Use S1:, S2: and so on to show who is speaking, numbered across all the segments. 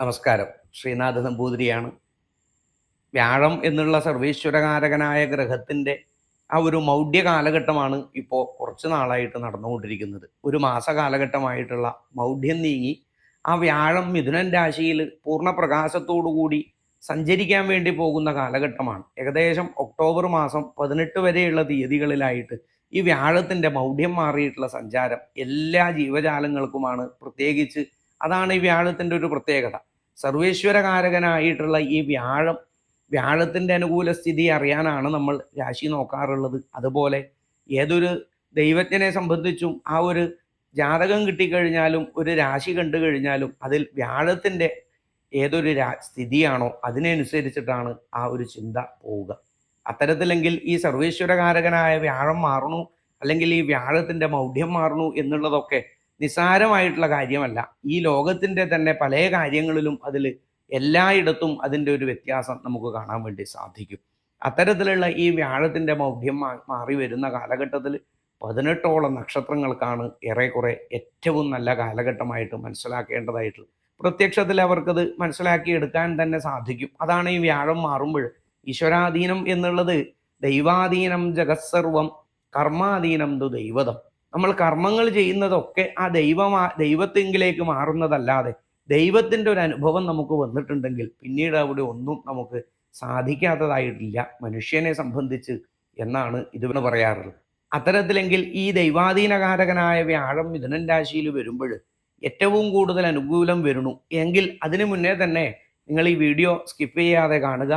S1: നമസ്കാരം. ശ്രീനാഥ നമ്പൂതിരിയാണ്. വ്യാഴം എന്നുള്ള സർവീശ്വരകാരകനായ ഗ്രഹത്തിന്റെ ആ ഒരു മൗഢ്യ കാലഘട്ടമാണ് ഇപ്പോൾ കുറച്ച് നാളായിട്ട് നടന്നുകൊണ്ടിരിക്കുന്നത്. ഒരു മാസ കാലഘട്ടമായിട്ടുള്ള മൗഢ്യം നീങ്ങി ആ വ്യാഴം മിഥുനൻ രാശിയിൽ പൂർണ കൂടി സഞ്ചരിക്കാൻ വേണ്ടി പോകുന്ന കാലഘട്ടമാണ്. ഏകദേശം ഒക്ടോബർ മാസം പതിനെട്ട് വരെയുള്ള തീയതികളിലായിട്ട് ഈ വ്യാഴത്തിന്റെ മൗഢ്യം മാറിയിട്ടുള്ള സഞ്ചാരം എല്ലാ ജീവജാലങ്ങൾക്കുമാണ്. പ്രത്യേകിച്ച് അതാണ് ഈ വ്യാഴത്തിന്റെ ഒരു പ്രത്യേകത. സർവേശ്വരകാരകനായിട്ടുള്ള ഈ വ്യാഴം വ്യാഴത്തിന്റെ അനുകൂല സ്ഥിതി അറിയാനാണ് നമ്മൾ രാശി നോക്കാറുള്ളത്. അതുപോലെ ഏതൊരു ദൈവജ്ഞനെ സംബന്ധിച്ചും ആ ഒരു ജാതകം കിട്ടിക്കഴിഞ്ഞാലും ഒരു രാശി കണ്ടു കഴിഞ്ഞാലും അതിൽ വ്യാഴത്തിന്റെ ഏതൊരു രാ സ്ഥിതിയാണോ അതിനനുസരിച്ചിട്ടാണ് ആ ഒരു ചിന്ത പോവുക. അത്തരത്തിലെങ്കിൽ ഈ സർവേശ്വരകാരകനായ വ്യാഴം മാറണു അല്ലെങ്കിൽ ഈ വ്യാഴത്തിന്റെ മൗഢ്യം മാറണു എന്നുള്ളതൊക്കെ നിസ്സാരമായിട്ടുള്ള കാര്യമല്ല. ഈ ലോകത്തിന്റെ തന്നെ പല കാര്യങ്ങളിലും അതിൽ എല്ലായിടത്തും അതിന്റെ ഒരു വ്യത്യാസം നമുക്ക് കാണാൻ വേണ്ടി സാധിക്കും. അത്തരത്തിലുള്ള ഈ വ്യാഴത്തിന്റെ മൗഢ്യം മാറി വരുന്ന കാലഘട്ടത്തിൽ പതിനെട്ടോളം നക്ഷത്രങ്ങൾക്കാണ് ഏറെക്കുറെ ഏറ്റവും നല്ല കാലഘട്ടമായിട്ട് മനസ്സിലാക്കേണ്ടതായിട്ടുള്ളത് പ്രത്യക്ഷത്തിൽ അവർക്കത് മനസ്സിലാക്കിയെടുക്കാൻ തന്നെ സാധിക്കും. അതാണ് ഈ വ്യാഴം മാറുമ്പോൾ ഈശ്വരാധീനം എന്നുള്ളത് ദൈവാധീനം ജഗത്സർവം കർമാധീനം ദു ദൈവതം. നമ്മൾ കർമ്മങ്ങൾ ചെയ്യുന്നതൊക്കെ ആ ദൈവമാ ദൈവത്തെങ്കിലേക്ക് മാറുന്നതല്ലാതെ ദൈവത്തിന്റെ ഒരു അനുഭവം നമുക്ക് വന്നിട്ടുണ്ടെങ്കിൽ പിന്നീട് അവിടെ ഒന്നും നമുക്ക് സാധിക്കാത്തതായിട്ടില്ല മനുഷ്യനെ സംബന്ധിച്ച് എന്നാണ് ഇതിന് പറയാറുള്ളത്. അത്തരത്തിലെങ്കിൽ ഈ ദൈവാധീനകാരകനായ വ്യാഴം മിഥുനൻ രാശിയിൽ വരുമ്പോൾ ഏറ്റവും കൂടുതൽ അനുകൂലം വരുന്നു. എങ്കിൽ അതിനു മുന്നേ തന്നെ നിങ്ങൾ ഈ വീഡിയോ സ്കിപ്പ് ചെയ്യാതെ കാണുക.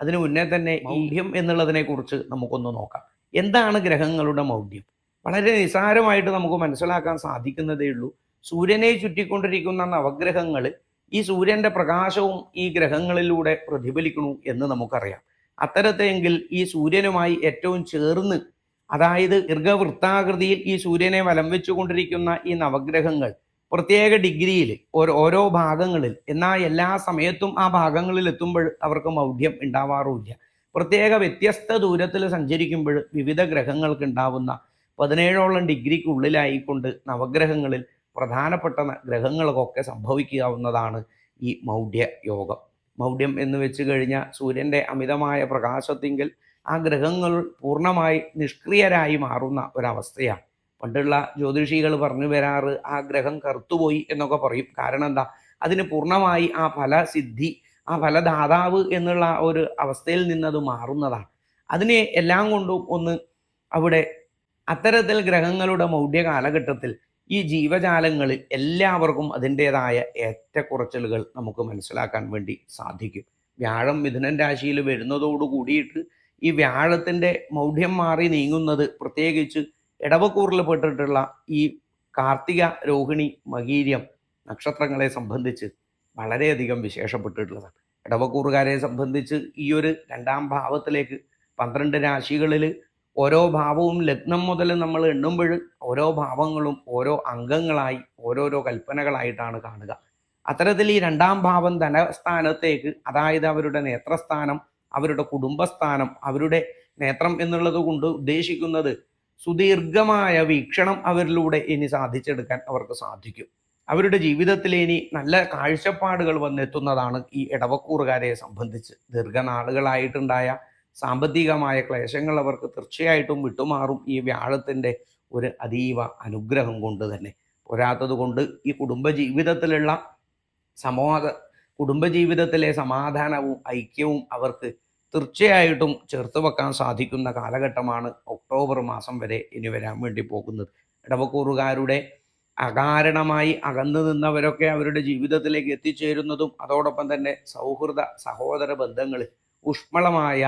S1: അതിനു മുന്നേ തന്നെ മൗഢ്യം എന്നുള്ളതിനെ കുറിച്ച് നമുക്കൊന്ന് നോക്കാം. എന്താണ് ഗ്രഹങ്ങളുടെ മൗഢ്യം? വളരെ നിസ്സാരമായിട്ട് നമുക്ക് മനസ്സിലാക്കാൻ സാധിക്കുന്നതേ ഉള്ളൂ. സൂര്യനെ ചുറ്റിക്കൊണ്ടിരിക്കുന്ന നവഗ്രഹങ്ങൾ ഈ സൂര്യന്റെ പ്രകാശവും ഈ ഗ്രഹങ്ങളിലൂടെ പ്രതിഫലിക്കണു എന്ന് നമുക്കറിയാം. അത്തരത്തെങ്കിൽ ഈ സൂര്യനുമായി ഏറ്റവും ചേർന്ന് അതായത് ദീർഘവൃത്താകൃതിയിൽ ഈ സൂര്യനെ വലം വെച്ചുകൊണ്ടിരിക്കുന്ന ഈ നവഗ്രഹങ്ങൾ പ്രത്യേക ഡിഗ്രിയിൽ ഓരോ ഓരോ ഭാഗങ്ങളിൽ എന്നാൽ എല്ലാ സമയത്തും ആ ഭാഗങ്ങളിൽ എത്തുമ്പോൾ അവർക്ക് മൗഢ്യം ഉണ്ടാവാറുമില്ല. പ്രത്യേക വ്യത്യസ്ത ദൂരത്തിൽ സഞ്ചരിക്കുമ്പോൾ വിവിധ ഗ്രഹങ്ങൾക്ക് ഉണ്ടാവുന്ന പതിനേഴോളം ഡിഗ്രിക്ക് ഉള്ളിലായിക്കൊണ്ട് നവഗ്രഹങ്ങളിൽ പ്രധാനപ്പെട്ട ഗ്രഹങ്ങൾക്കൊക്കെ സംഭവിക്കാവുന്നതാണ് ഈ മൗഢ്യ യോഗം. മൗഢ്യം എന്ന് വെച്ച് കഴിഞ്ഞാൽ സൂര്യന്റെ അമിതമായ പ്രകാശത്തിങ്കിൽ ആ ഗ്രഹങ്ങൾ പൂർണമായി നിഷ്ക്രിയരായി മാറുന്ന ഒരവസ്ഥയാണ്. പണ്ടുള്ള ജ്യോതിഷികൾ പറഞ്ഞു വരാറ് ആ ഗ്രഹം കറുത്തുപോയി എന്നൊക്കെ പറയും. കാരണം എന്താ? അതിന് പൂർണമായി ആ ഫല സിദ്ധി ആ ഫലദാതാവ് എന്നുള്ള ഒരു അവസ്ഥയിൽ നിന്നത് മാറുന്നതാണ്. അതിനെ എല്ലാം കൊണ്ടും ഒന്ന് അവിടെ അത്തരത്തിൽ ഗ്രഹങ്ങളുടെ മൗഢ്യ കാലഘട്ടത്തിൽ ഈ ജീവജാലങ്ങളിൽ എല്ലാവർക്കും അതിന്റെതായ ഏറ്റക്കുറച്ചിലുകൾ നമുക്ക് മനസ്സിലാക്കാൻ വേണ്ടി സാധിക്കും. വ്യാഴം മിഥുനൻ രാശിയിൽ വരുന്നതോട് കൂടിയിട്ട് ഈ വ്യാഴത്തിന്റെ മൗഢ്യം മാറി നീങ്ങുന്നത് പ്രത്യേകിച്ച് ഇടവക്കൂറിൽ പെട്ടിട്ടുള്ള ഈ കാർത്തിക രോഹിണി മകീര്യം നക്ഷത്രങ്ങളെ സംബന്ധിച്ച് വളരെയധികം വിശേഷപ്പെട്ടിട്ടുള്ളതാണ്. ഇടവക്കൂറുകാരെ സംബന്ധിച്ച് ഈ ഒരു രണ്ടാം ഭാവത്തിലേക്ക് പന്ത്രണ്ട് രാശികളിൽ ഓരോ ഭാവവും ലഗ്നം മുതൽ നമ്മൾ എണ്ണുമ്പോൾ ഓരോ ഭാവങ്ങളും ഓരോ അംഗങ്ങളായി ഓരോരോ കൽപ്പനകളായിട്ടാണ് കാണുക. അത്തരത്തിൽ ഈ രണ്ടാം ഭാവം ധനസ്ഥാനത്തേക്ക് അതായത് അവരുടെ നേത്രസ്ഥാനം അവരുടെ കുടുംബസ്ഥാനം അവരുടെ നേത്രം എന്നുള്ളത് കൊണ്ട് ഉദ്ദേശിക്കുന്നത് സുദീർഘമായ വീക്ഷണം അവരിലൂടെ ഇനി സാധിച്ചെടുക്കാൻ അവർക്ക് സാധിക്കും. അവരുടെ ജീവിതത്തിൽ ഇനി നല്ല കാഴ്ചപ്പാടുകൾ വന്നെത്തുന്നതാണ് ഈ ഇടവക്കൂറുകാരെ സംബന്ധിച്ച്. ദീർഘനാളുകളായിട്ടുണ്ടായ സാമ്പത്തികമായ ക്ലേശങ്ങൾ അവർക്ക് തീർച്ചയായിട്ടും വിട്ടുമാറും ഈ വ്യാഴത്തിന്റെ ഒരു അതീവ അനുഗ്രഹം കൊണ്ട് തന്നെ. പോരാത്തത് കൊണ്ട് ഈ കുടുംബജീവിതത്തിലുള്ള സമാധ കുടുംബജീവിതത്തിലെ സമാധാനവും ഐക്യവും അവർക്ക് തീർച്ചയായിട്ടും ചേർത്ത് വെക്കാൻ സാധിക്കുന്ന കാലഘട്ടമാണ് ഒക്ടോബർ മാസം വരെ ഇനി വരാൻ വേണ്ടി പോകുന്നത്. ഇടവക്കൂറുകാരുടെ അകാരണമായി അകന്നു നിന്നവരൊക്കെ അവരുടെ ജീവിതത്തിലേക്ക് എത്തിച്ചേരുന്നതും അതോടൊപ്പം തന്നെ സൗഹൃദ സഹോദര ബന്ധങ്ങൾ ഊഷ്മളമായ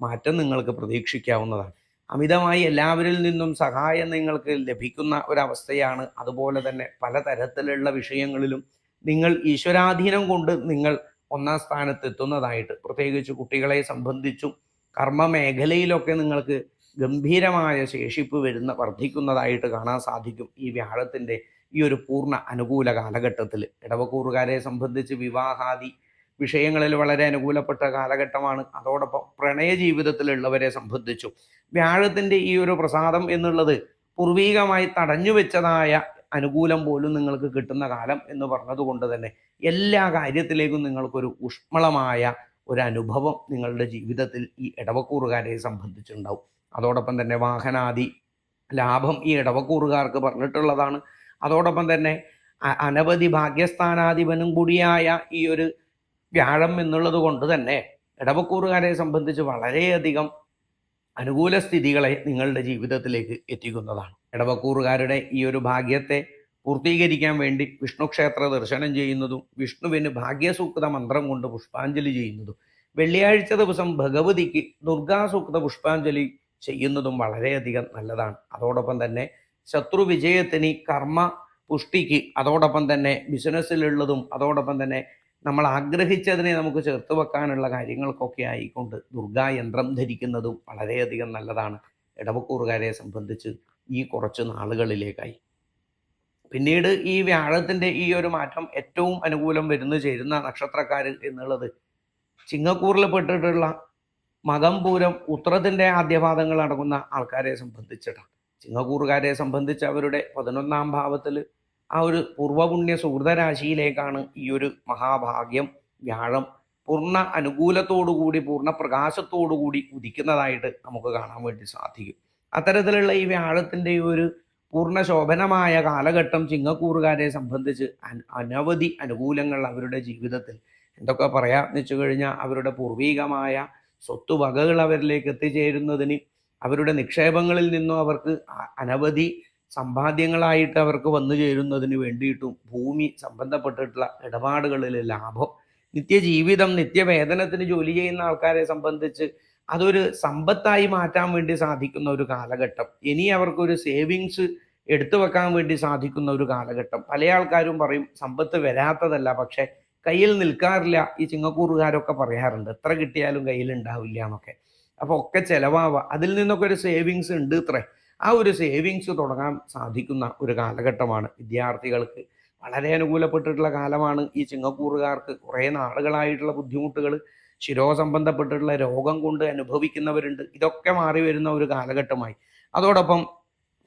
S1: മാറ്റം നിങ്ങൾക്ക് പ്രതീക്ഷിക്കാവുന്നതാണ്. അമിതമായി എല്ലാവരിൽ നിന്നും സഹായം നിങ്ങൾക്ക് ലഭിക്കുന്ന ഒരവസ്ഥയാണ് അതുപോലെ തന്നെ പലതരത്തിലുള്ള വിഷയങ്ങളിലും നിങ്ങൾ ഈശ്വരാധീനം കൊണ്ട് നിങ്ങൾ ഒന്നാം സ്ഥാനത്ത് എത്തുന്നതായിട്ട്. പ്രത്യേകിച്ച് കുട്ടികളെ സംബന്ധിച്ചും കർമ്മ മേഖലയിലൊക്കെ നിങ്ങൾക്ക് ഗംഭീരമായ ശേഷിപ്പ് വരുന്ന വർദ്ധിക്കുന്നതായിട്ട് കാണാൻ സാധിക്കും ഈ വ്യാഴത്തിന്റെ ഈ ഒരു പൂർണ അനുകൂല കാലഘട്ടത്തിൽ. ഇടവക്കൂറുകാരെ സംബന്ധിച്ച് വിവാഹാദി വിഷയങ്ങളിൽ വളരെ അനുകൂലപ്പെട്ട കാലഘട്ടമാണ്. അതോടൊപ്പം പ്രണയ ജീവിതത്തിലുള്ളവരെ സംബന്ധിച്ചു. വ്യാഴത്തിന്റെ ഈ ഒരു പ്രസാദം എന്നുള്ളത് പൂർവീകമായി തടഞ്ഞു വെച്ചതായ അനുകൂലം പോലും നിങ്ങൾക്ക് കിട്ടുന്ന കാലം എന്ന് പറഞ്ഞതുകൊണ്ട് തന്നെ എല്ലാ കാര്യത്തിലേക്കും നിങ്ങൾക്കൊരു ഊഷ്മളമായ ഒരു അനുഭവം നിങ്ങളുടെ ജീവിതത്തിൽ ഈ ഇടവക്കൂറുകാരെ സംബന്ധിച്ചുണ്ടാവും. അതോടൊപ്പം തന്നെ വാഹനാദി ലാഭം ഈ ഇടവക്കൂറുകാർക്ക് പറഞ്ഞിട്ടുള്ളതാണ്. അതോടൊപ്പം തന്നെ അനവധി ഭാഗ്യസ്ഥാനാധിപനും കൂടിയായ ഈ ഒരു വ്യാഴം എന്നുള്ളത് കൊണ്ട് തന്നെ ഇടവക്കൂറുകാരെ സംബന്ധിച്ച് വളരെയധികം അനുകൂല സ്ഥിതികളെ നിങ്ങളുടെ ജീവിതത്തിലേക്ക് എത്തിക്കുന്നതാണ്. ഇടവക്കൂറുകാരുടെ ഈ ഒരു ഭാഗ്യത്തെ പൂർത്തീകരിക്കാൻ വേണ്ടി വിഷ്ണു ക്ഷേത്ര ദർശനം ചെയ്യുന്നതും വിഷ്ണുവിന് ഭാഗ്യസൂക്ത മന്ത്രം കൊണ്ട് പുഷ്പാഞ്ജലി ചെയ്യുന്നതും വെള്ളിയാഴ്ച ദിവസം ഭഗവതിക്ക് ദുർഗാസൂക്ത പുഷ്പാഞ്ജലി ചെയ്യുന്നതും വളരെയധികം നല്ലതാണ്. അതോടൊപ്പം തന്നെ ശത്രു വിജയത്തിന് കർമ്മ പുഷ്ടിക്ക് അതോടൊപ്പം തന്നെ ബിസിനസ്സിലുള്ളതും അതോടൊപ്പം തന്നെ നമ്മൾ ആഗ്രഹിച്ചതിനെ നമുക്ക് ചേർത്ത് വെക്കാനുള്ള കാര്യങ്ങൾക്കൊക്കെ ആയിക്കൊണ്ട് ദുർഗാ യന്ത്രം ധരിക്കുന്നതും വളരെയധികം നല്ലതാണ്. ഇടവക്കൂറുകാരെ സംബന്ധിച്ച് ഈ കുറച്ച് നാളുകളിലേക്കായി. പിന്നീട് ഈ വ്യാഴത്തിന്റെ ഈ ഒരു മാറ്റം ഏറ്റവും അനുകൂലം വരുന്നു ചേരുന്ന നക്ഷത്രക്കാർ എന്നുള്ളത് ചിങ്ങക്കൂറിൽ പെട്ടിട്ടുള്ള മകം പൂരം ഉത്രത്തിന്റെ ആദ്യപാദങ്ങൾ അടങ്ങുന്ന ആൾക്കാരെ സംബന്ധിച്ചിട്ടാണ്. ചിങ്ങക്കൂറുകാരെ സംബന്ധിച്ച് അവരുടെ പതിനൊന്നാം ഭാവത്തിൽ ആ ഒരു പൂർവപുണ്യ സുഹൃതരാശിയിലേക്കാണ് ഈ ഒരു മഹാഭാഗ്യം വ്യാഴം പൂർണ അനുകൂലത്തോടുകൂടി പൂർണ പ്രകാശത്തോടുകൂടി ഉദിക്കുന്നതായിട്ട് നമുക്ക് കാണാൻ വേണ്ടി സാധിക്കും. അത്തരത്തിലുള്ള ഈ വ്യാഴത്തിന്റെ ഒരു പൂർണ ശോഭനമായ കാലഘട്ടം ചിങ്ങക്കൂറുകാരെ സംബന്ധിച്ച് അനവധി അനുകൂലങ്ങൾ അവരുടെ ജീവിതത്തിൽ എന്തൊക്കെ പറയാം വെച്ചു കഴിഞ്ഞാൽ അവരുടെ പൂർവീകമായ സ്വത്തുവകകൾ അവരിലേക്ക് എത്തിച്ചേരുന്നതിന് അവരുടെ നിക്ഷേപങ്ങളിൽ നിന്നും അവർക്ക് അനവധി സമ്പാദ്യങ്ങളായിട്ട് അവർക്ക് വന്നു ചേരുന്നതിന് വേണ്ടിയിട്ടും ഭൂമി സംബന്ധപ്പെട്ടിട്ടുള്ള ഇടപാടുകളിലെ ലാഭം നിത്യജീവിതം നിത്യവേതനത്തിന് ജോലി ചെയ്യുന്ന ആൾക്കാരെ സംബന്ധിച്ച് അതൊരു സമ്പത്തായി മാറ്റാൻ വേണ്ടി സാധിക്കുന്ന ഒരു കാലഘട്ടം. ഇനി അവർക്കൊരു സേവിങ്സ് എടുത്തു വെക്കാൻ വേണ്ടി സാധിക്കുന്ന ഒരു കാലഘട്ടം. പല ആൾക്കാരും പറയും സമ്പത്ത് വരാത്തതല്ല പക്ഷെ കയ്യിൽ നിൽക്കാറില്ല ഈ ചിങ്ങക്കൂറുകാരൊക്കെ പറയാറുണ്ട്. എത്ര കിട്ടിയാലും കയ്യിൽ ഉണ്ടാവില്ല എന്നൊക്കെ. അപ്പോൾ ഒക്കെ ചിലവാവുക അതിൽ നിന്നൊക്കെ ഒരു സേവിങ്സ് ഉണ്ട് ഇത്രേ. ആ ഒരു സേവിങ്സ് തുടങ്ങാൻ സാധിക്കുന്ന ഒരു കാലഘട്ടമാണ് വിദ്യാർത്ഥികൾക്ക്. വളരെ അനുകൂലപ്പെട്ടിട്ടുള്ള കാലമാണ് ഈ ചിങ്ങക്കൂറുകാർക്ക്. കുറേ നാളുകളായിട്ടുള്ള ബുദ്ധിമുട്ടുകൾ ശിരോ സംബന്ധപ്പെട്ടിട്ടുള്ള രോഗം കൊണ്ട് അനുഭവിക്കുന്നവരുണ്ട്. ഇതൊക്കെ മാറി വരുന്ന ഒരു കാലഘട്ടമായി. അതോടൊപ്പം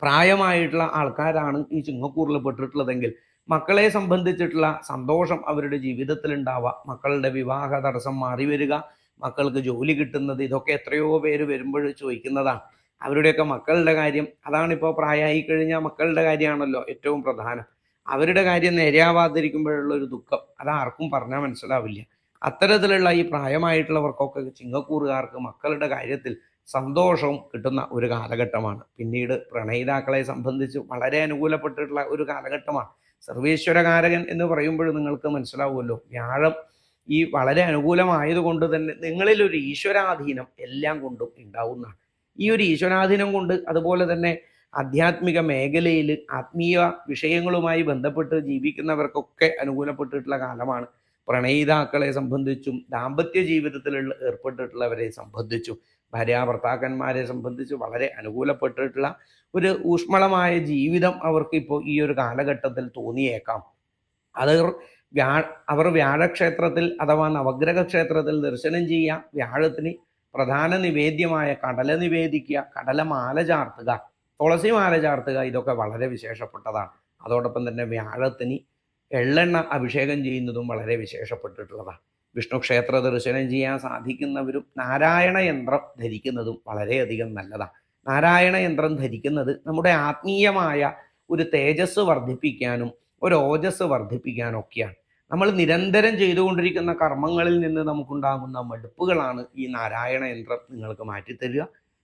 S1: പ്രായമായിട്ടുള്ള ആൾക്കാരാണ് ഈ ചിങ്ങക്കൂറിൽ പെട്ടിട്ടുള്ളതെങ്കിൽ മക്കളെ സംബന്ധിച്ചിട്ടുള്ള സന്തോഷം അവരുടെ ജീവിതത്തിൽ ഉണ്ടാവുക മക്കളുടെ വിവാഹ തടസ്സം മാറി വരിക. മക്കൾക്ക് ജോലി കിട്ടുന്നത് ഇതൊക്കെ എത്രയോ പേര് വരുമ്പോൾ ചോദിക്കുന്നതാണ്. അവരുടെയൊക്കെ മക്കളുടെ കാര്യം. അതാണിപ്പോൾ പ്രായമായി കഴിഞ്ഞാൽ മക്കളുടെ കാര്യമാണല്ലോ ഏറ്റവും പ്രധാനം. അവരുടെ കാര്യം നേരെയാവാതിരിക്കുമ്പോഴുള്ള ഒരു ദുഃഖം. അത് ആർക്കും പറഞ്ഞാൽ മനസ്സിലാവില്ല. അത്തരത്തിലുള്ള ഈ പ്രായമായിട്ടുള്ളവർക്കൊക്കെ ചിങ്ങക്കൂറുകാർക്ക് മക്കളുടെ കാര്യത്തിൽ സന്തോഷവും കിട്ടുന്ന ഒരു കാലഘട്ടമാണ്. പിന്നീട് പ്രണയിതാക്കളെ സംബന്ധിച്ച് വളരെ അനുകൂലപ്പെട്ടിട്ടുള്ള ഒരു കാലഘട്ടമാണ്. സർവേശ്വരകാരകൻ എന്ന് പറയുമ്പോൾ നിങ്ങൾക്ക് മനസ്സിലാവുമല്ലോ. വ്യാഴം ഈ വളരെ അനുകൂലമായതുകൊണ്ട് തന്നെ നിങ്ങളിൽ ഒരു ഈശ്വരാധീനം എല്ലാം കൊണ്ടും ഉണ്ടാവുന്നതാണ്. ഈ ഒരു ഈശ്വരാധീനം കൊണ്ട് അതുപോലെ തന്നെ ആധ്യാത്മിക മേഖലയിൽ ആത്മീയ വിഷയങ്ങളുമായി ബന്ധപ്പെട്ട് ജീവിക്കുന്നവർക്കൊക്കെ അനുകൂലപ്പെട്ടിട്ടുള്ള കാലമാണ്. പ്രണയിതാക്കളെ സംബന്ധിച്ചും ദാമ്പത്യ ജീവിതത്തിലുള്ള ഏർപ്പെട്ടിട്ടുള്ളവരെ സംബന്ധിച്ചും ഭാര്യാഭർത്താക്കന്മാരെ സംബന്ധിച്ച് വളരെ അനുകൂലപ്പെട്ടിട്ടുള്ള ഒരു ഊഷ്മളമായ ജീവിതം അവർക്ക് ഇപ്പോൾ ഈ ഒരു കാലഘട്ടത്തിൽ തോന്നിയേക്കാം. അത് വ്യാ അവർ വ്യാഴക്ഷേത്രത്തിൽ അഥവാ നവഗ്രഹ ക്ഷേത്രത്തിൽ ദർശനം ചെയ്യുക വ്യാഴത്തിന് പ്രധാന നിവേദ്യമായ കടല നിവേദിക്കുക കടല മാല ചാർത്തുക തുളസി മാല ചാർത്തുക ഇതൊക്കെ വളരെ വിശേഷപ്പെട്ടതാണ്. അതോടൊപ്പം തന്നെ വ്യാഴത്തിന് എള്ളെണ്ണ അഭിഷേകം ചെയ്യുന്നതും വളരെ വിശേഷപ്പെട്ടിട്ടുള്ളതാണ്. വിഷ്ണു ക്ഷേത്ര ദർശനം ചെയ്യാൻ സാധിക്കുന്നവരും നാരായണ യന്ത്രം ധരിക്കുന്നതും വളരെയധികം നല്ലതാണ്. നാരായണ യന്ത്രം ധരിക്കുന്നത് നമ്മുടെ ആത്മീയമായ ഒരു തേജസ് വർദ്ധിപ്പിക്കാനും ഒരു ഓജസ് വർദ്ധിപ്പിക്കാനും ഒക്കെയാണ്. നമ്മൾ നിരന്തരം ചെയ്തുകൊണ്ടിരിക്കുന്ന കർമ്മങ്ങളിൽ നിന്ന് നമുക്കുണ്ടാകുന്ന മടുപ്പുകളാണ് ഈ നാരായണ യന്ത്രം നിങ്ങൾക്ക് മാറ്റിത്തരിക.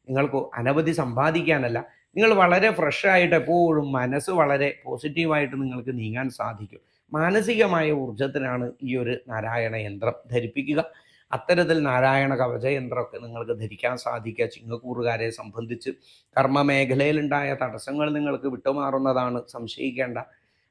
S1: നിങ്ങൾക്ക് അനവധി സമ്പാദിക്കാനല്ല. നിങ്ങൾ വളരെ ഫ്രഷ് ആയിട്ട് എപ്പോഴും മനസ്സ് വളരെ പോസിറ്റീവായിട്ട് നിങ്ങൾക്ക് നീങ്ങാൻ സാധിക്കും. മാനസികമായ ഊർജത്തിനാണ് ഈ ഒരു നാരായണ യന്ത്രം ധരിപ്പിക്കുക. അത്തരത്തിൽ നാരായണ കവച യന്ത്രമൊക്കെ നിങ്ങൾക്ക് ധരിക്കാൻ സാധിക്കുക. ചിങ്ങക്കൂറുകാരെ സംബന്ധിച്ച് കർമ്മ മേഖലയിലുണ്ടായ തടസ്സങ്ങൾ നിങ്ങൾക്ക് വിട്ടുമാറുന്നതാണ് സംശയിക്കേണ്ട.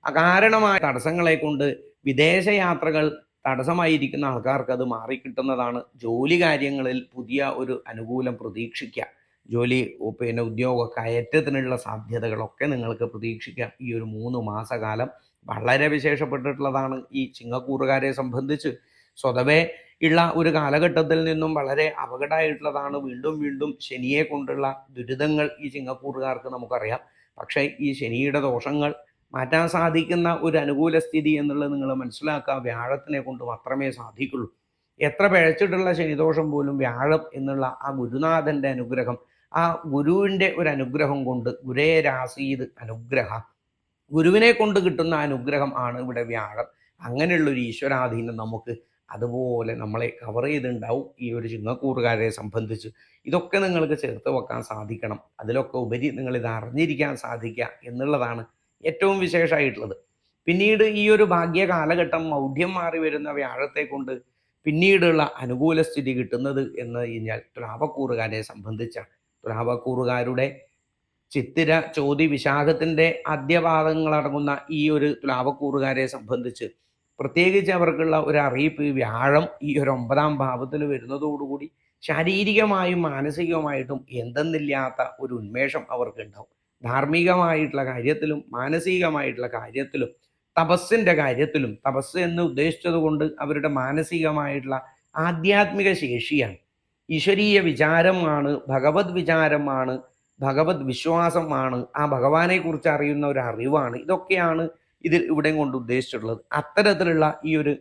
S1: അകാരണമായ തടസ്സങ്ങളെ കൊണ്ട് വിദേശ യാത്രകൾ തടസ്സമായിരിക്കുന്ന ആൾക്കാർക്ക് അത് മാറിക്കിട്ടുന്നതാണ് ജോലി കാര്യങ്ങളിൽ പുതിയ ഒരു അനുകൂലം പ്രതീക്ഷിക്കാം ജോലി പിന്നെ ഉദ്യോഗ കയറ്റത്തിനുള്ള സാധ്യതകളൊക്കെ നിങ്ങൾക്ക് പ്രതീക്ഷിക്കാം ഈ ഒരു മൂന്ന് മാസകാലം വളരെ വിശേഷപ്പെട്ടിട്ടുള്ളതാണ് ഈ ചിങ്ങക്കൂറുകാരെ സംബന്ധിച്ച്. സ്വതവേ ഉള്ള ഒരു കാലഘട്ടത്തിൽ നിന്നും വളരെ അപകടമായിട്ടുള്ളതാണ്. വീണ്ടും വീണ്ടും ശനിയെ കൊണ്ടുള്ള ദുരിതങ്ങൾ ഈ ചിങ്ങക്കൂറുകാർക്ക് നമുക്കറിയാം. പക്ഷേ ഈ ശനിയുടെ ദോഷങ്ങൾ മാറ്റാൻ സാധിക്കുന്ന ഒരു അനുകൂല സ്ഥിതി എന്നുള്ളത് നിങ്ങൾ മനസ്സിലാക്കുക. വ്യാഴത്തിനെ കൊണ്ട് മാത്രമേ സാധിക്കുള്ളൂ. എത്ര പിഴച്ചിട്ടുള്ള ശനിദോഷം പോലും വ്യാഴം എന്നുള്ള ആ ഗുരുനാഥന്റെ അനുഗ്രഹം ആ ഗുരുവിന്റെ ഒരു അനുഗ്രഹം കൊണ്ട് ഗുരേ രാസീത് അനുഗ്രഹ ഗുരുവിനെ കൊണ്ട് കിട്ടുന്ന അനുഗ്രഹം ആണ് ഇവിടെ വ്യാഴം. അങ്ങനെയുള്ള ഒരു ഈശ്വരാധീനം നമുക്ക് അതുപോലെ നമ്മളെ കവർ ചെയ്തിട്ടുണ്ടാവും ഈ ഒരു ചിങ്ങക്കൂറുകാരെ സംബന്ധിച്ച്. ഇതൊക്കെ നിങ്ങൾക്ക് ചേർത്ത് വെക്കാൻ സാധിക്കണം. അതിലൊക്കെ ഉപരി നിങ്ങൾ ഇത് അറിഞ്ഞിരിക്കാൻ സാധിക്കുക എന്നുള്ളതാണ് ഏറ്റവും വിശേഷമായിട്ടുള്ളത്. പിന്നീട് ഈ ഒരു ഭാഗ്യ കാലഘട്ടം മൗഢ്യം മാറി വരുന്ന വ്യാഴത്തെ കൊണ്ട് പിന്നീടുള്ള അനുകൂല സ്ഥിതി കിട്ടുന്നത് എന്ന് കഴിഞ്ഞാൽ തുലാവക്കൂറുകാരെ സംബന്ധിച്ചാണ് തുലാവക്കൂറുകാരുടെ ചിത്തിര ചോതി വിശാഖത്തിന്റെ ആദ്യപാദങ്ങളടങ്ങുന്ന ഈ ഒരു തുലാവക്കൂറുകാരെ സംബന്ധിച്ച് പ്രത്യേകിച്ച് അവർക്കുള്ള ഒരു അറിയിപ്പ് ഈ വ്യാഴം ഈ ഒരു ഒമ്പതാം ഭാവത്തിൽ വരുന്നതോടുകൂടി ശാരീരികമായും മാനസികമായിട്ടും എന്തെന്നില്ലാത്ത ഒരു ഉന്മേഷം അവർക്ക് ഉണ്ടാവും ധാർമ്മികമായിട്ടുള്ള കാര്യത്തിലും മാനസികമായിട്ടുള്ള കാര്യത്തിലും തപസ്സിന്റെ കാര്യത്തിലും തപസ് എന്ന് ഉദ്ദേശിച്ചത് കൊണ്ട് അവരുടെ മാനസികമായിട്ടുള്ള ആധ്യാത്മിക ശേഷിയാണ്. ഈശ്വരീയ വിചാരമാണ് ഭഗവത് വിചാരമാണ് ഭഗവത് വിശ്വാസമാണ് ആ ഭഗവാനെ കുറിച്ച് അറിയുന്ന ഒരു അറിവാണ്. ഇതൊക്കെയാണ് ഇതിൽ ഇവിടെയും കൊണ്ട് ഉദ്ദേശിച്ചിട്ടുള്ളത്. അത്തരത്തിലുള്ള ഈ ഒരു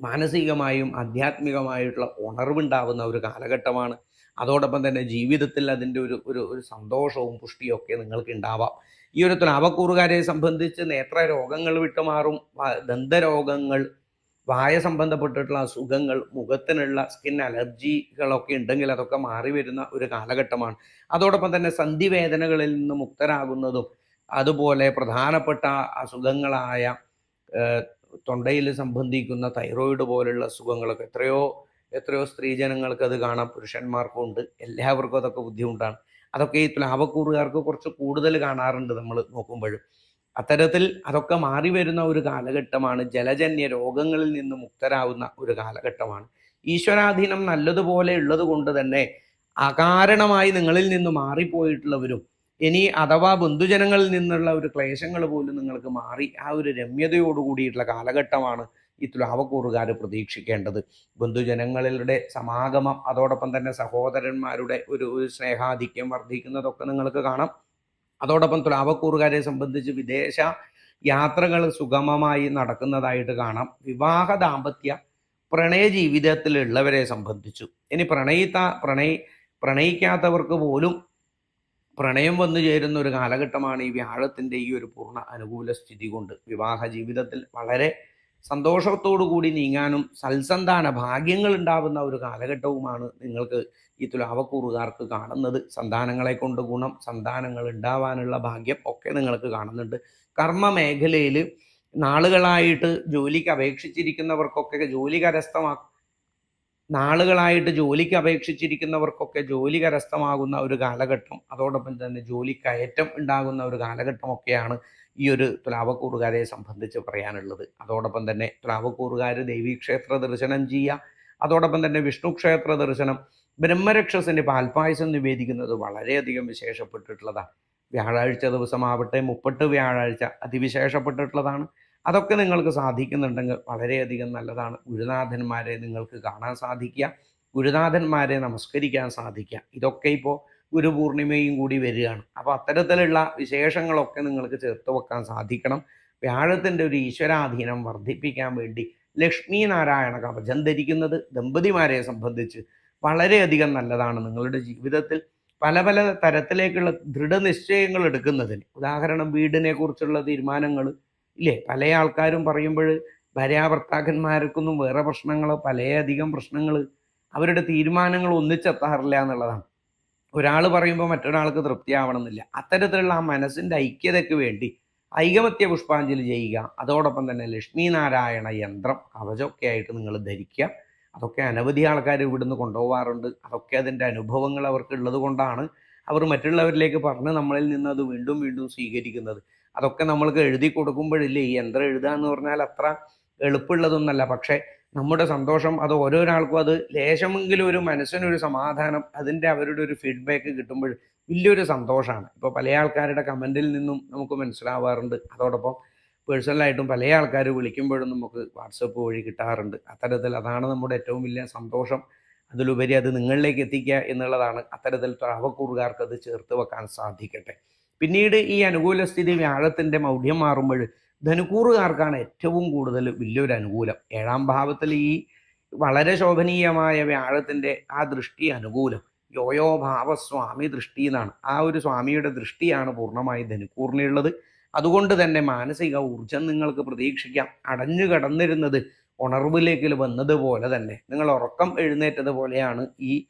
S1: മാനസികമായും ആധ്യാത്മികമായിട്ടുള്ള ഉണർവുണ്ടാവുന്ന ഒരു കാലഘട്ടമാണ് അതോടൊപ്പം തന്നെ ജീവിതത്തിൽ അതിന്റെ ഒരു ഒരു ഒരു സന്തോഷവും പുഷ്ടിയും ഒക്കെ നിങ്ങൾക്ക് ഉണ്ടാവാം ഈ ഒരു തുലാവക്കൂറുകാരെ സംബന്ധിച്ച് നേത്ര രോഗങ്ങൾ വിട്ടുമാറും ദന്തരോഗങ്ങൾ വായ സംബന്ധപ്പെട്ടിട്ടുള്ള അസുഖങ്ങൾ മുഖത്തിനുള്ള സ്കിൻ അലർജികളൊക്കെ ഉണ്ടെങ്കിൽ അതൊക്കെ മാറി വരുന്ന ഒരു കാലഘട്ടമാണ്. അതോടൊപ്പം തന്നെ സന്ധിവേദനകളിൽ നിന്ന് മുക്തരാകുന്നതും അതുപോലെ പ്രധാനപ്പെട്ട അസുഖങ്ങളായ തൊണ്ടയിൽ സംബന്ധിക്കുന്ന തൈറോയിഡ് പോലുള്ള അസുഖങ്ങളൊക്കെ എത്രയോ എത്രയോ സ്ത്രീജനങ്ങൾക്ക് അത് കാണാം. പുരുഷന്മാർക്കും ഉണ്ട്. എല്ലാവർക്കും അതൊക്കെ ബുദ്ധിമുട്ടാണ്. അതൊക്കെ ഈ ലാഭക്കൂറുകാർക്ക് കുറച്ച് കൂടുതൽ കാണാറുണ്ട് നമ്മൾ നോക്കുമ്പോഴും അത്തരത്തിൽ അതൊക്കെ മാറി വരുന്ന ഒരു കാലഘട്ടമാണ്. ജലജന്യ രോഗങ്ങളിൽ നിന്ന് മുക്തരാവുന്ന ഒരു കാലഘട്ടമാണ്. ഈശ്വരാധീനം നല്ലതുപോലെ ഉള്ളത് കൊണ്ട് തന്നെ അകാരണമായി നിങ്ങളിൽ നിന്ന് മാറിപ്പോയിട്ടുള്ളവരും ഇനി അഥവാ ബന്ധുജനങ്ങളിൽ നിന്നുള്ള ഒരു ക്ലേശങ്ങൾ പോലും നിങ്ങൾക്ക് മാറി ആ ഒരു രമ്യതയോട് കൂടിയിട്ടുള്ള കാലഘട്ടമാണ് ഈ തുലാവക്കൂറുകാർ പ്രതീക്ഷിക്കേണ്ടത്. ബന്ധുജനങ്ങളുടെ സമാഗമം അതോടൊപ്പം തന്നെ സഹോദരന്മാരുടെ ഒരു സ്നേഹാധിക്യം വർദ്ധിക്കുന്നതൊക്കെ നിങ്ങൾക്ക് കാണാം. അതോടൊപ്പം തുലാവക്കൂറുകാരെ സംബന്ധിച്ച് വിദേശ യാത്രകൾ സുഗമമായി നടക്കുന്നതായിട്ട് കാണാം. വിവാഹ ദാമ്പത്യ പ്രണയ ജീവിതത്തിലുള്ളവരെ സംബന്ധിച്ചു. ഇനി പ്രണയിത്ത പ്രണയി പ്രണയിക്കാത്തവർക്ക് പോലും പ്രണയം വന്നു ചേരുന്ന ഒരു കാലഘട്ടമാണ് ഈ വ്യാഴത്തിന്റെ ഈ ഒരു പൂർണ അനുകൂല സ്ഥിതി കൊണ്ട് വിവാഹ ജീവിതത്തിൽ വളരെ സന്തോഷത്തോടു കൂടി നീങ്ങാനും സൽസന്താന ഭാഗ്യങ്ങൾ ഉണ്ടാവുന്ന ഒരു കാലഘട്ടവുമാണ് നിങ്ങൾക്ക് ഈ തുലാവക്കൂറുകാർക്ക് കാണുന്നത്. സന്താനങ്ങളെ കൊണ്ട് ഗുണം സന്താനങ്ങൾ ഉണ്ടാവാനുള്ള ഭാഗ്യം ഒക്കെ നിങ്ങൾക്ക് കാണുന്നുണ്ട്. കർമ്മ മേഖലയിൽ നാളുകളായിട്ട് ജോലിക്ക് അപേക്ഷിച്ചിരിക്കുന്നവർക്കൊക്കെ ജോലി കരസ്ഥമാ നാളുകളായിട്ട് ജോലിക്ക് അപേക്ഷിച്ചിരിക്കുന്നവർക്കൊക്കെ ജോലി കരസ്ഥമാകുന്ന ഒരു കാലഘട്ടം അതോടൊപ്പം തന്നെ ജോലി കയറ്റം ഉണ്ടാകുന്ന ഒരു കാലഘട്ടമൊക്കെയാണ് ഈ ഒരു തുലാവക്കൂറുകാരെ സംബന്ധിച്ച് പറയാനുള്ളത്. അതോടൊപ്പം തന്നെ തുലാവക്കൂറുകാർ ദേവീക്ഷേത്ര ദർശനം ചെയ്യുക അതോടൊപ്പം തന്നെ വിഷ്ണു ക്ഷേത്ര ദർശനം ബ്രഹ്മരക്ഷസിന്റെ പാൽപായസം നിവേദിക്കുന്നത് വളരെയധികം വിശേഷപ്പെട്ടിട്ടുള്ളതാണ് വ്യാഴാഴ്ച ദിവസമാവട്ടെ മുപ്പട്ട് വ്യാഴാഴ്ച അതിവിശേഷപ്പെട്ടിട്ടുള്ളതാണ്. അതൊക്കെ നിങ്ങൾക്ക് സാധിക്കുന്നുണ്ടെങ്കിൽ വളരെയധികം നല്ലതാണ്. ഗുരുനാഥന്മാരെ നിങ്ങൾക്ക് കാണാൻ സാധിക്കുക ഗുരുനാഥന്മാരെ നമസ്കരിക്കാൻ സാധിക്കുക. ഇതൊക്കെ ഇപ്പോൾ ഗുരുപൂർണിമയും കൂടി വരികയാണ്. അപ്പോൾ അത്തരത്തിലുള്ള വിശേഷങ്ങളൊക്കെ നിങ്ങൾക്ക് ചേർത്ത് വെക്കാൻ സാധിക്കണം. വ്യാഴത്തിന്റെ ഒരു ഈശ്വരാധീനം വർദ്ധിപ്പിക്കാൻ വേണ്ടി ലക്ഷ്മി നാരായണ കവചം ധരിക്കുന്നത് ദമ്പതിമാരെ സംബന്ധിച്ച് വളരെയധികം നല്ലതാണ് നിങ്ങളുടെ ജീവിതത്തിൽ. പല പല തരത്തിലേക്കുള്ള ദൃഢനിശ്ചയങ്ങൾ എടുക്കുന്നതിന് ഉദാഹരണം വീടിനെ കുറിച്ചുള്ള തീരുമാനങ്ങൾ ഇല്ലേ? പല ആൾക്കാരും പറയുമ്പോൾ ഭാര്യാഭർത്താക്കന്മാർക്കൊന്നും വേറെ പ്രശ്നങ്ങൾ പലയധികം പ്രശ്നങ്ങൾ അവരുടെ തീരുമാനങ്ങൾ ഒന്നിച്ചെത്താറില്ല എന്നുള്ളതാണ്. ഒരാൾ പറയുമ്പോൾ മറ്റൊരാൾക്ക് തൃപ്തിയാവണമെന്നില്ല. അത്തരത്തിലുള്ള ആ മനസ്സിന്റെ ഐക്യതയ്ക്ക് വേണ്ടി ഐകമത്യ പുഷ്പാഞ്ജലി ചെയ്യുക അതോടൊപ്പം തന്നെ ലക്ഷ്മി നാരായണ യന്ത്രം കവചമൊക്കെ ആയിട്ട് നിങ്ങൾ ധരിക്കുക. അതൊക്കെ അനവധി ആൾക്കാർ ഇവിടുന്ന് കൊണ്ടുപോകാറുണ്ട് അതൊക്കെ അതിന്റെ അനുഭവങ്ങൾ അവർക്ക് ഉള്ളത് കൊണ്ടാണ് അവർ മറ്റുള്ളവരിലേക്ക് പറഞ്ഞ് നമ്മളിൽ നിന്ന് അത് വീണ്ടും വീണ്ടും സ്വീകരിക്കുന്നത്. അതൊക്കെ നമ്മൾക്ക് എഴുതി കൊടുക്കുമ്പോഴില്ലേ ഈ യന്ത്രം എഴുതുക എന്ന് പറഞ്ഞാൽ അത്ര എളുപ്പമുള്ളതൊന്നല്ല. പക്ഷേ നമ്മുടെ സന്തോഷം അത് ഓരോരാൾക്കും അത് ലേശമെങ്കിലും ഒരു മനസ്സിനൊരു സമാധാനം അതിന്റെ അവരുടെ ഒരു ഫീഡ്ബാക്ക് കിട്ടുമ്പോൾ വലിയൊരു സന്തോഷമാണ്. ഇപ്പോൾ പല ആൾക്കാരുടെ കമന്റിൽ നിന്നും നമുക്ക് മനസ്സിലാവാറുണ്ട്. അതോടൊപ്പം പേഴ്സണലായിട്ടും പല ആൾക്കാർ വിളിക്കുമ്പോഴും നമുക്ക് വാട്സപ്പ് വഴി കിട്ടാറുണ്ട്. അത്തരത്തിൽ അതാണ് നമ്മുടെ ഏറ്റവും വലിയ സന്തോഷം. അതിലുപരി അത് നിങ്ങളിലേക്ക് എത്തിക്കുക എന്നുള്ളതാണ് അത്തരത്തിൽ താവക്കൂറുകാർക്ക് അത് ചേർത്ത് വെക്കാൻ സാധിക്കട്ടെ. പിന്നീട് ഈ അനുകൂല സ്ഥിതി വ്യാഴത്തിന്റെ മൗഢ്യം മാറുമ്പോൾ ധനുക്കൂറുകാർക്കാണ് ഏറ്റവും കൂടുതൽ വലിയൊരു അനുകൂലം. ഏഴാം ഭാവത്തിൽ ഈ വളരെ ശോഭനീയമായ വ്യാഴത്തിന്റെ ആ ദൃഷ്ടി അനുകൂലം. യോയോ ഭാവസ്വാമി ദൃഷ്ടി എന്നാണ്. ആ ഒരു സ്വാമിയുടെ ദൃഷ്ടിയാണ് പൂർണമായി ധനുക്കൂറിനുള്ളത്. അതുകൊണ്ട് തന്നെ മാനസിക ഊർജം നിങ്ങൾക്ക് പ്രതീക്ഷിക്കാം. അടഞ്ഞു കടന്നിരുന്നത് ഉണർവിലേക്ക് വന്നതുപോലെ തന്നെ. നിങ്ങൾ ഉറക്കം എഴുന്നേറ്റത് പോലെയാണ് ഈ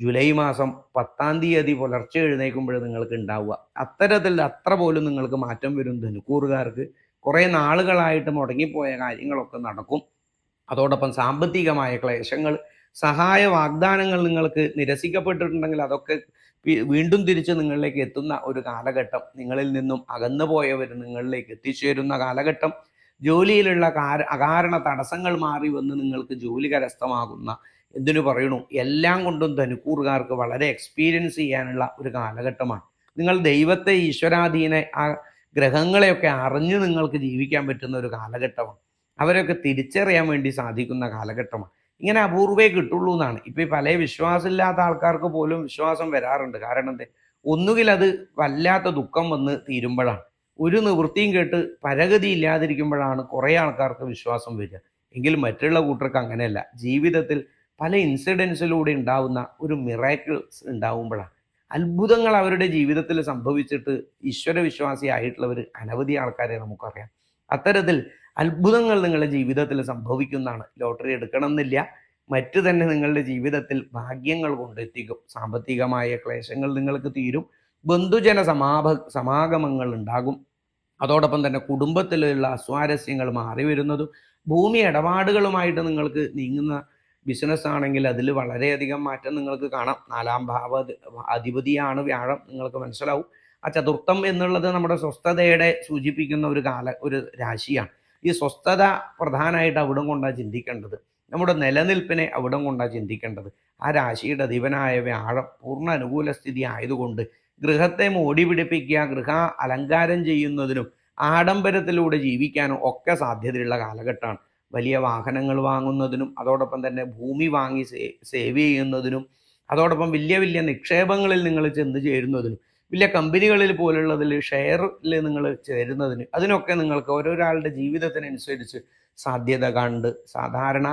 S1: ജൂലൈ മാസം പത്താം തീയതി പുലർച്ചെ എഴുന്നേൽക്കുമ്പോൾ നിങ്ങൾക്ക് ഉണ്ടാവുക. അത്തരത്തിൽ അത്ര പോലും നിങ്ങൾക്ക് മാറ്റം വരും ധനുക്കൂറുകാർക്ക്. കുറേ നാളുകളായിട്ട് മുടങ്ങിപ്പോയ കാര്യങ്ങളൊക്കെ നടക്കും. അതോടൊപ്പം സാമ്പത്തികമായ ക്ലേശങ്ങൾ സഹായ വാഗ്ദാനങ്ങൾ നിങ്ങൾക്ക് നിരസിക്കപ്പെട്ടിട്ടുണ്ടെങ്കിൽ അതൊക്കെ വീണ്ടും തിരിച്ച് നിങ്ങളിലേക്ക് എത്തുന്ന ഒരു കാലഘട്ടം. നിങ്ങളിൽ നിന്നും അകന്നു പോയവർ നിങ്ങളിലേക്ക് എത്തിച്ചേരുന്ന കാലഘട്ടം. ജോലിയിലുള്ള കാര അകാരണ തടസ്സങ്ങൾ മാറി വന്ന് നിങ്ങൾക്ക് ജോലി കരസ്ഥമാകുന്ന എന്തിനു പറയണു എല്ലാം കൊണ്ടും ധനുക്കൂറുകാർക്ക് വളരെ എക്സ്പീരിയൻസ് ചെയ്യാനുള്ള ഒരു കാലഘട്ടമാണ്. നിങ്ങൾ ദൈവത്തെ ഈശ്വരാധീന ആ ഗ്രഹങ്ങളെയൊക്കെ അറിഞ്ഞ് നിങ്ങൾക്ക് ജീവിക്കാൻ പറ്റുന്ന ഒരു കാലഘട്ടമാണ്. അവരൊക്കെ തിരിച്ചറിയാൻ വേണ്ടി സാധിക്കുന്ന കാലഘട്ടമാണ്. ഇങ്ങനെ അപൂർവേ കിട്ടുള്ളൂ എന്നാണ്. ഇപ്പൊ ഈ പല വിശ്വാസമില്ലാത്ത ആൾക്കാർക്ക് പോലും വിശ്വാസം വരാറുണ്ട്. കാരണം എന്താ? ഒന്നുകിൽ അത് വല്ലാത്ത ദുഃഖം വന്ന് തീരുമ്പോഴാണ്. ഒരു നിവൃത്തിയും കേട്ട് പരഗതി ഇല്ലാതിരിക്കുമ്പോഴാണ് കുറേ ആൾക്കാർക്ക് വിശ്വാസം വരിക. എങ്കിൽ മറ്റുള്ള കൂട്ടർക്ക് അങ്ങനെയല്ല. ജീവിതത്തിൽ പല ഇൻസിഡൻസിലൂടെ ഉണ്ടാവുന്ന ഒരു മിറാക്കിൾസ് ഉണ്ടാവുമ്പോഴാണ്. അത്ഭുതങ്ങൾ അവരുടെ ജീവിതത്തിൽ സംഭവിച്ചിട്ട് ഈശ്വര വിശ്വാസിയായിട്ടുള്ളവർ അനവധി ആൾക്കാരെ നമുക്കറിയാം. അത്തരത്തിൽ അത്ഭുതങ്ങൾ നിങ്ങളുടെ ജീവിതത്തിൽ സംഭവിക്കുന്നതാണ്. ലോട്ടറി എടുക്കണമെന്നില്ല. മറ്റു തന്നെ നിങ്ങളുടെ ജീവിതത്തിൽ ഭാഗ്യങ്ങൾ കൊണ്ടെത്തിക്കും. സാമ്പത്തികമായ ക്ലേശങ്ങൾ നിങ്ങൾക്ക് തീരും. ബന്ധുജന സമാപ സമാഗമങ്ങൾ ഉണ്ടാകും. അതോടൊപ്പം തന്നെ കുടുംബത്തിലുള്ള അസ്വാരസ്യങ്ങൾ മാറി വരുന്നതും ഭൂമി ഇടപാടുകളുമായിട്ട് നിങ്ങൾക്ക് നീങ്ങുന്ന ബിസിനസ് ആണെങ്കിൽ അതിൽ വളരെയധികം മാറ്റം നിങ്ങൾക്ക് കാണാം. നാലാം ഭാവ അധിപതിയാണ് വ്യാഴം നിങ്ങൾക്ക് മനസ്സിലാവും. ആ ചതുർത്ഥം എന്നുള്ളത് നമ്മുടെ സ്വസ്ഥതയുടെ സൂചിപ്പിക്കുന്ന ഒരു കാല ഒരു രാശിയാണ്. ഈ സ്വസ്ഥത പ്രധാനമായിട്ട് അവിടം കൊണ്ടാണ് ചിന്തിക്കേണ്ടത്. നമ്മുടെ നിലനിൽപ്പിനെ അവിടം കൊണ്ടാണ് ചിന്തിക്കേണ്ടത്. ആ രാശിയുടെ അധിപനായ വ്യാഴം പൂർണ അനുകൂല സ്ഥിതി ആയതുകൊണ്ട് ഗൃഹത്തെ മോടി പിടിപ്പിക്കുക ഗൃഹ അലങ്കാരം ചെയ്യുന്നതിനും ആഡംബരത്തിലൂടെ ജീവിക്കാനും ഒക്കെ സാധ്യതയുള്ള കാലഘട്ടമാണ്. വലിയ വാഹനങ്ങൾ വാങ്ങുന്നതിനും അതോടൊപ്പം തന്നെ ഭൂമി വാങ്ങി സേവ് ചെയ്യുന്നതിനും അതോടൊപ്പം വലിയ വലിയ നിക്ഷേപങ്ങളിൽ നിങ്ങൾ ചെന്ന് ചേരുന്നതിനും വലിയ കമ്പനികളിൽ പോലുള്ളതിൽ ഷെയറിൽ നിങ്ങൾ ചേരുന്നതിന് അതിനൊക്കെ നിങ്ങൾക്ക് ഓരോരാളുടെ ജീവിതത്തിനനുസരിച്ച് സാധ്യത കണ്ട് സാധാരണ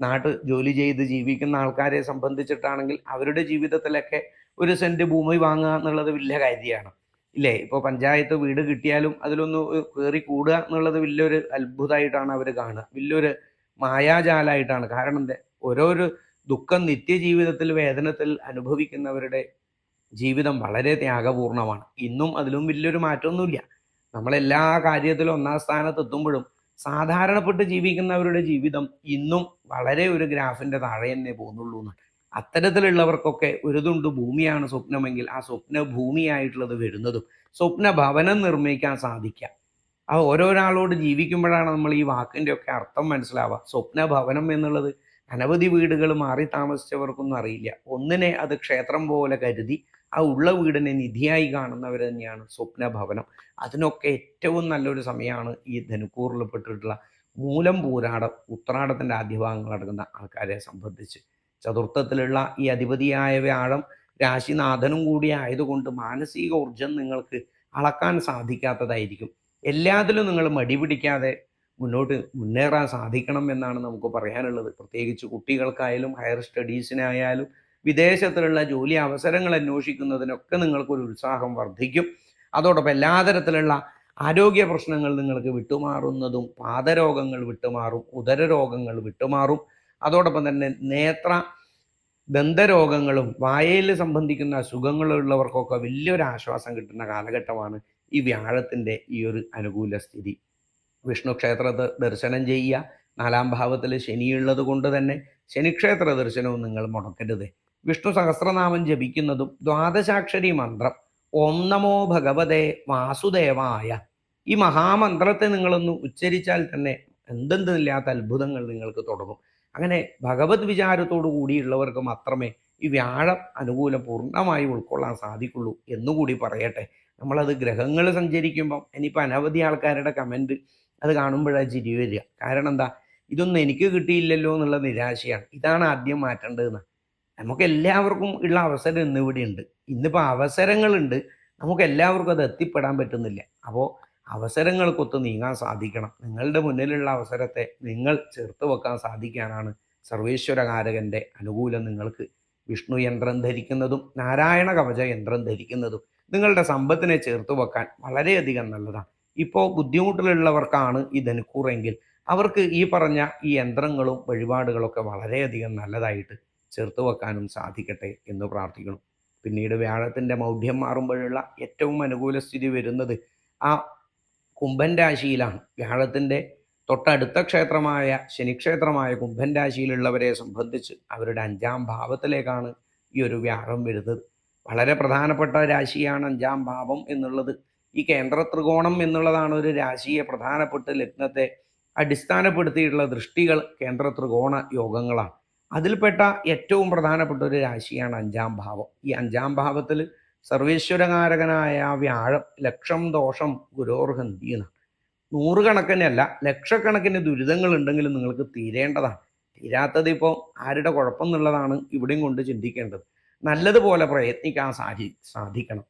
S1: നാട്ട് ജോലി ചെയ്ത് ജീവിക്കുന്ന ആൾക്കാരെ സംബന്ധിച്ചിട്ടാണെങ്കിൽ അവരുടെ ജീവിതത്തിലൊക്കെ ഒരു സെന്റ് ഭൂമി വാങ്ങുക എന്നുള്ളത് വലിയ കാര്യമാണ്. ഇല്ലേ? ഇപ്പോൾ പഞ്ചായത്ത് വീട് കിട്ടിയാലും അതിലൊന്ന് കയറി കൂടുക എന്നുള്ളത് വലിയൊരു അത്ഭുതമായിട്ടാണ് അവർ കാണുക. വലിയൊരു മായാജാലായിട്ടാണ് കാരണം ഓരോരു ദുഃഖം നിത്യജീവിതത്തിൽ വേദനത്തിൽ അനുഭവിക്കുന്നവരുടെ ജീവിതം വളരെ ത്യാഗപൂർണമാണ്. ഇന്നും അതിലും വലിയൊരു മാറ്റമൊന്നുമില്ല. നമ്മളെല്ലാ കാര്യത്തിലും ഒന്നാം സ്ഥാനത്ത് എത്തുമ്പോഴും സാധാരണപ്പെട്ട് ജീവിക്കുന്നവരുടെ ജീവിതം ഇന്നും വളരെ ഒരു ഗ്രാഫിന്റെ താഴെ തന്നെ പോകുന്നുള്ളൂ എന്നാണ് അത്തരത്തിലുള്ളവർക്കൊക്കെ ഒരുതുണ്ട് ഭൂമിയാണ് സ്വപ്നമെങ്കിൽ ആ സ്വപ്ന ഭൂമിയായിട്ടുള്ളത് വരുന്നതും സ്വപ്ന ഭവനം നിർമ്മിക്കാൻ സാധിക്കുക ആ ഓരോരാളോട് ജീവിക്കുമ്പോഴാണ് നമ്മൾ ഈ വാക്കിന്റെ ഒക്കെ അർത്ഥം മനസ്സിലാവുക. സ്വപ്ന ഭവനം എന്നുള്ളത് അനവധി വീടുകൾ മാറി താമസിച്ചവർക്കൊന്നും അറിയില്ല. ഒന്നിനെ അത് ക്ഷേത്രം പോലെ കരുതി ആ ഉള്ള വീടിനെ നിധിയായി കാണുന്നവർ തന്നെയാണ് സ്വപ്ന ഭവനം അതിനൊക്കെ ഏറ്റവും നല്ലൊരു സമയമാണ് ഈ ധനുക്കൂറിൽ പെട്ടിട്ടുള്ള മൂലം പൂരാടം ഉത്രാടത്തിന്റെ ആദ്യഭാഗങ്ങൾ അടങ്ങുന്ന ആൾക്കാരെ സംബന്ധിച്ച്. ചതുർത്ഥത്തിലുള്ള ഈ അധിപതിയായ വ്യാഴം രാശിനാഥനും കൂടി ആയതുകൊണ്ട് മാനസിക ഊർജം നിങ്ങൾക്ക് അളക്കാൻ സാധിക്കാത്തതായിരിക്കും. എല്ലാത്തിലും നിങ്ങൾ മടി പിടിക്കാതെ മുന്നോട്ട് മുന്നേറാൻ സാധിക്കണം എന്നാണ് നമുക്ക് പറയാനുള്ളത്. പ്രത്യേകിച്ച് കുട്ടികൾക്കായാലും ഹയർ സ്റ്റഡീസിനായാലും വിദേശത്തിലുള്ള ജോലി അവസരങ്ങൾ അന്വേഷിക്കുന്നതിനൊക്കെ നിങ്ങൾക്കൊരു ഉത്സാഹം വർദ്ധിക്കും. അതോടൊപ്പം എല്ലാ തരത്തിലുള്ള ആരോഗ്യ പ്രശ്നങ്ങൾ നിങ്ങൾക്ക് വിട്ടുമാറുന്നതും പാദരോഗങ്ങൾ വിട്ടുമാറും ഉദരരോഗങ്ങൾ വിട്ടുമാറും. അതോടൊപ്പം തന്നെ നേത്ര ദന്തരോഗങ്ങളും വായയിൽ സംബന്ധിക്കുന്ന അസുഖങ്ങളുള്ളവർക്കൊക്കെ വലിയൊരു ആശ്വാസം കിട്ടുന്ന കാലഘട്ടമാണ് ഈ വ്യാഴത്തിന്റെ ഈ ഒരു അനുകൂല സ്ഥിതി. വിഷ്ണു ക്ഷേത്രത്തെ ദർശനം ചെയ്യുക. നാലാം ഭാവത്തിൽ ശനിയുള്ളത് കൊണ്ട് തന്നെ ശനിക്ഷേത്ര ദർശനവും നിങ്ങൾ മുടക്കരുത്. വിഷ്ണു സഹസ്രനാമം ജപിക്കുന്നതും ദ്വാദശാക്ഷരി മന്ത്രം ഓം നമോ ഭഗവതേ വാസുദേവായ ഈ മഹാമന്ത്രത്തെ നിങ്ങളൊന്ന് ഉച്ചരിച്ചാൽ തന്നെ എന്തെന്തില്ലാത്ത അത്ഭുതങ്ങൾ നിങ്ങൾക്ക് തുടങ്ങും. അങ്ങനെ ഭഗവത് വിചാരത്തോടു കൂടിയുള്ളവർക്ക് മാത്രമേ ഈ വ്യാഴം അനുകൂലം പൂർണമായി ഉൾക്കൊള്ളാൻ സാധിക്കുള്ളൂ എന്നുകൂടി പറയട്ടെ. നമ്മളത് ഗ്രഹങ്ങൾ സഞ്ചരിക്കുമ്പം ഇനിയിപ്പോൾ അനവധി ആൾക്കാരുടെ കമന്റ് അത് കാണുമ്പോഴാണ് ചിരി വരിക. കാരണം എന്താ? ഇതൊന്നും എനിക്ക് കിട്ടിയില്ലല്ലോ എന്നുള്ള നിരാശയാണ്. ഇതാണ് ആദ്യം മാറ്റേണ്ടതെന്ന്. നമുക്ക് എല്ലാവർക്കും ഉള്ള അവസരം ഇന്നിവിടെ ഉണ്ട് ഇന്നിപ്പോൾ അവസരങ്ങളുണ്ട്. നമുക്ക് എല്ലാവർക്കും അത് എത്തിപ്പെടാൻ പറ്റുന്നില്ല. അപ്പോൾ അവസരങ്ങൾക്കൊത്ത് നീങ്ങാൻ സാധിക്കണം. നിങ്ങളുടെ മുന്നിലുള്ള അവസരത്തെ നിങ്ങൾ ചേർത്ത് വെക്കാൻ സാധിക്കാനാണ് സർവേശ്വരകാരകന്റെ അനുകൂലം. നിങ്ങൾക്ക് വിഷ്ണു യന്ത്രം ധരിക്കുന്നതും നാരായണ കവച യന്ത്രം ധരിക്കുന്നതും നിങ്ങളുടെ സമ്പത്തിനെ ചേർത്ത് വെക്കാൻ വളരെയധികം നല്ലതാണ്. ഇപ്പോൾ ബുദ്ധിമുട്ടിലുള്ളവർക്കാണ് ഈ ധനുക്കൂറെങ്കിൽ അവർക്ക് ഈ പറഞ്ഞ ഈ യന്ത്രങ്ങളും വഴിപാടുകളൊക്കെ വളരെയധികം നല്ലതായിട്ട് ചേർത്ത് വെക്കാനും സാധിക്കട്ടെ എന്ന് പ്രാർത്ഥിക്കണം പിന്നീട് വ്യാഴത്തിന്റെ മൗഢ്യം മാറുമ്പോഴുള്ള ഏറ്റവും അനുകൂല സ്ഥിതി വരുന്നത് ആ കുംഭൻ രാശിയിലാണ്. വ്യാഴത്തിന്റെ തൊട്ടടുത്ത ക്ഷേത്രമായ ശനിക്ഷേത്രമായ കുംഭൻ രാശിയിലുള്ളവരെ സംബന്ധിച്ച് അവരുടെ അഞ്ചാം ഭാവത്തിലേക്കാണ് ഈ ഒരു വ്യാഴം വരുന്നത്. വളരെ പ്രധാനപ്പെട്ട രാശിയാണ് അഞ്ചാം ഭാവം എന്നുള്ളത്. ഈ കേന്ദ്ര ത്രികോണം എന്നുള്ളതാണ് ഒരു രാശിയെ പ്രധാനപ്പെട്ട് ലഗ്നത്തെ അടിസ്ഥാനപ്പെടുത്തിയിട്ടുള്ള ദൃഷ്ടികൾ കേന്ദ്ര ത്രികോണ യോഗങ്ങളാണ്. അതിൽപ്പെട്ട ഏറ്റവും പ്രധാനപ്പെട്ട ഒരു രാശിയാണ് അഞ്ചാം ഭാവം. ഈ അഞ്ചാം ഭാവത്തിൽ സർവേശ്വരകാരകനായ ആ വ്യാഴം ലക്ഷം ദോഷം ഗുരോർഹന്തി എന്നാണ്. നൂറുകണക്കിനല്ല ലക്ഷക്കണക്കിന് ദുരിതങ്ങൾ ഉണ്ടെങ്കിലും നിങ്ങൾക്ക് തീരേണ്ടതാണ്. തീരാത്തത് ഇപ്പോൾ ആരുടെ കുഴപ്പം എന്നുള്ളതാണ് ഇവിടെയും കൊണ്ട് ചിന്തിക്കേണ്ടത്. നല്ലതുപോലെ പ്രയത്നിക്കാൻ സാധി സാധിക്കണം.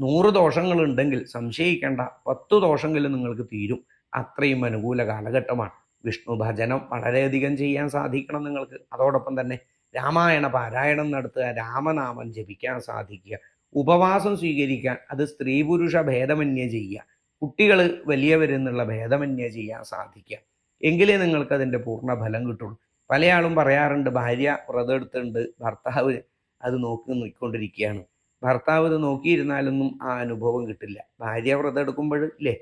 S1: നൂറ് ദോഷങ്ങളുണ്ടെങ്കിൽ സംശയിക്കേണ്ട പത്ത് ദോഷമെങ്കിലും നിങ്ങൾക്ക് തീരും. അത്രയും അനുകൂല കാലഘട്ടമാണ്. വിഷ്ണു ഭജനം വളരെയധികം ചെയ്യാൻ സാധിക്കണം നിങ്ങൾക്ക്. അതോടൊപ്പം തന്നെ രാമായണ പാരായണം നടത്തുക രാമനാമം ജപിക്കാൻ സാധിക്കുക. ഉപവാസം സ്വീകരിക്കാൻ അത് സ്ത്രീ പുരുഷ ഭേദമന്യേ ചെയ്യുക. കുട്ടികൾ വലിയവരെന്നുള്ള ഭേദമന്യേ ചെയ്യാൻ സാധിക്കുക. എങ്കിലേ നിങ്ങൾക്ക് അതിന്റെ പൂർണ ഫലം കിട്ടുള്ളൂ. പലയാളും പറയാറുണ്ട് ഭാര്യ വ്രതം എടുത്തുണ്ട് ഭർത്താവ് അത് നോക്കി നോക്കിക്കൊണ്ടിരിക്കുകയാണ് ഭർത്താവ് ഇത് നോക്കിയിരുന്നാലൊന്നും ആ അനുഭവം കിട്ടില്ല. ഭാര്യ വ്രതം എടുക്കുമ്പോൾ ഇല്ലേ?